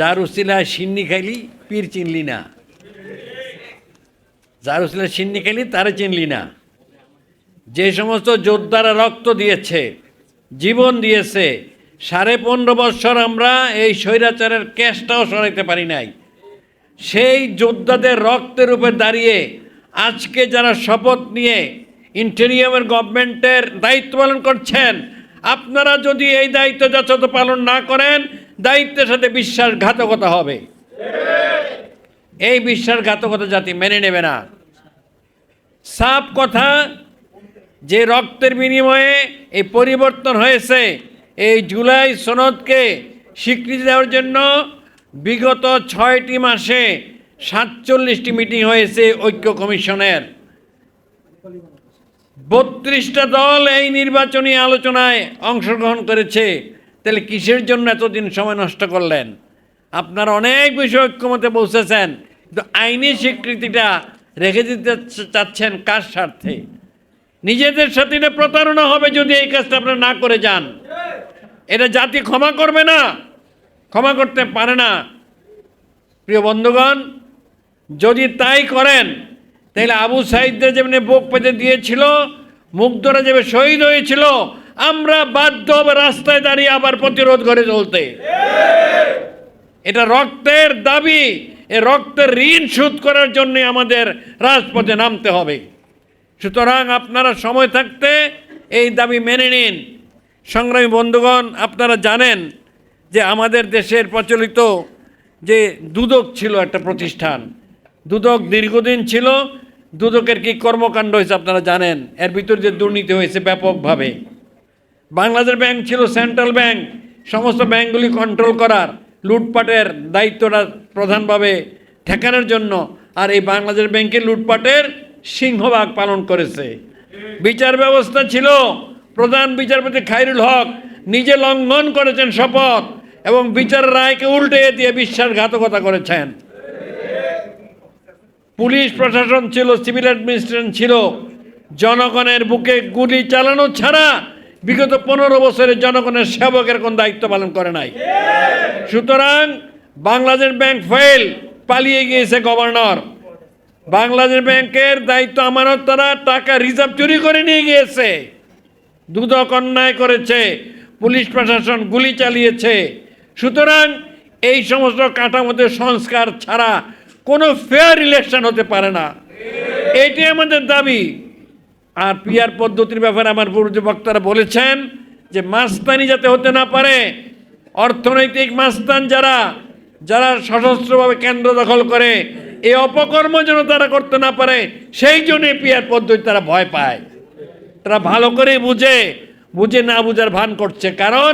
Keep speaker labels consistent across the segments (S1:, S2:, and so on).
S1: যার উসিলায় সিন্নি খাইলি, পীর চিনলি না। যার উসিলায় সিন্নি খাইলি, তারে চিনলি না। যে সমস্ত যোদ্ধারা রক্ত দিয়েছে, জীবন দিয়েছে, সাড়ে পনেরো বৎসর আমরা এই স্বৈরাচারের ক্যাশটাও সরাইতে পারি নাই। সেই যোদ্ধাদের রক্তের উপর দাঁড়িয়ে আজকে যারা শপথ নিয়ে ইন্টেরিয়ামের গভর্নমেন্টের দায়িত্ব পালন করছেন, আপনারা যদি এই দায়িত্ব যথাযথ পালন না করেন দায়িত্বের সাথে বিশ্বাসঘাতকতা হবে। এই বিশ্বাসঘাতকতা জাতি মেনে নেবে না। সাপ কথা, যে রক্তের বিনিময়ে এই পরিবর্তন হয়েছে, এই জুলাই সনদকে স্বীকৃতি দেওয়ার জন্য বিগত ছয়টি মাসে সাতচল্লিশটি মিটিং হয়েছে ঐক্য কমিশনের। বত্রিশটা দল এই নির্বাচনী আলোচনায় অংশগ্রহণ করেছে। তাহলে কিসের জন্য এতদিন সময় নষ্ট করলেন? আপনারা অনেক বিষয় ঐক্যমতে পৌঁছেছেন কিন্তু আইনি স্বীকৃতিটা রেখে দিতে চাচ্ছেন কার স্বার্থে? নিজেদের সাথে এটা প্রতারণা হবে যদি এই কাজটা আপনারা না করে যান। এটা জাতি ক্ষমা করবে না, ক্ষমা করতে পারে না। প্রিয় বন্ধুগণ, যদি তাই করেন, তাহলে আবু সাইদদের যেমনি বুক পেতে দিয়েছিল, মুগ্ধরা যেভাবে শহীদ হয়েছিল আমরা বাধ্য হবে রাস্তায় দাঁড়িয়ে আবার প্রতিরোধ করে চলতে। এটা রক্তের দাবি। এ রক্তের ঋণ শোধ করার জন্য আমাদের রাজপথে নামতে হবে। সুতরাং আপনারা সময় থাকতে এই দাবি মেনে নিন। সংগ্রামী বন্ধুগণ, আপনারা জানেন যে আমাদের দেশের প্রচলিত যে দুদক ছিল একটা প্রতিষ্ঠান। দুদক দীর্ঘদিন ছিল। দুদকের কি কর্মকাণ্ড হয়েছে আপনারা জানেন। এর ভিতর যে দুর্নীতি হয়েছে ব্যাপকভাবে। বাংলাদেশ ব্যাংক ছিল সেন্ট্রাল ব্যাংক। সমস্ত ব্যাংকগুলি কন্ট্রোল করার, লুটপাটের দায়িত্বটা প্রধানভাবে ঠেকানোর জন্য আর এই বাংলাদেশ ব্যাংকের লুটপাটের সিংহভাগ পালন করেছে। বিচার ব্যবস্থা ছিল। প্রধান বিচারপতি খাইরুল হক নিজে লঙ্ঘন করেছেন শপথ এবং বিচার রায়কে উল্টে দিয়ে বিশ্বাসঘাতকতা করেছেন। পুলিশ প্রশাসন ছিল, সিভিল অ্যাডমিনিস্ট্রেশন ছিল। জনগণের বুকে গুলি চালানো ছাড়া বিগত পনেরো বছরের জনগণের সেবকের কোন দায়িত্ব পালন করে নাই। সুতরাং বাংলাদেশ ব্যাংক ফেল, পালিয়ে গিয়েছে গভর্নর। বাংলাদেশ ব্যাংকের দায়িত্ব আমানত তারা টাকা রিজার্ভ চুরি করে নিয়ে গিয়েছে। দুদক অন্যায় করেছে, পুলিশ প্রশাসন গুলি চালিয়েছে। সুতরাং এই সমস্ত কাঠামোতে সংস্কার ছাড়া কোনো ফেয়ার ইলেকশন হতে পারে না। এটি আমাদের দাবি। আর পিয়ার পদ্ধতির ব্যাপারে আমার পূর্ব বক্তারা বলেছেন যে মাস্তানি যাতে হতে না পারে, অর্থনৈতিক মাস্তান যারা যারা সশস্ত্রভাবে কেন্দ্র দখল করে, এই অপকর্ম যেন তারা করতে না পারে, সেই জন্য পিয়ার পদ্ধতি তারা ভয় পায়। তারা ভালো করে বুঝে বুঝে না বুঝার ভান করছে, কারণ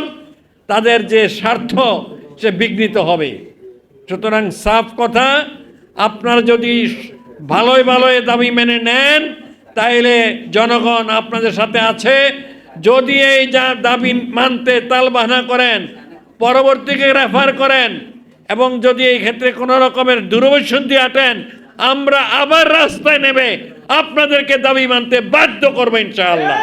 S1: তাদের যে স্বার্থ, সে বিঘ্নিত হবে। সুতরাং সাফ কথা, আপনারা যদি ভালোই ভালোই দাবি মেনে নেন তাইলে জনগণ আপনাদের সাথে আছে। যদি এই যা দাবি মানতে তালবাহানা করেন, পরবর্তীকে রেফার করেন, এবং যদি এই ক্ষেত্রে কোনো রকমের দুরবসন্ধি আটেন, আমরা আবার রাস্তায় নেবে। আপনাদেরকে দাবি মানতে বাধ্য করব ইনশাআল্লাহ।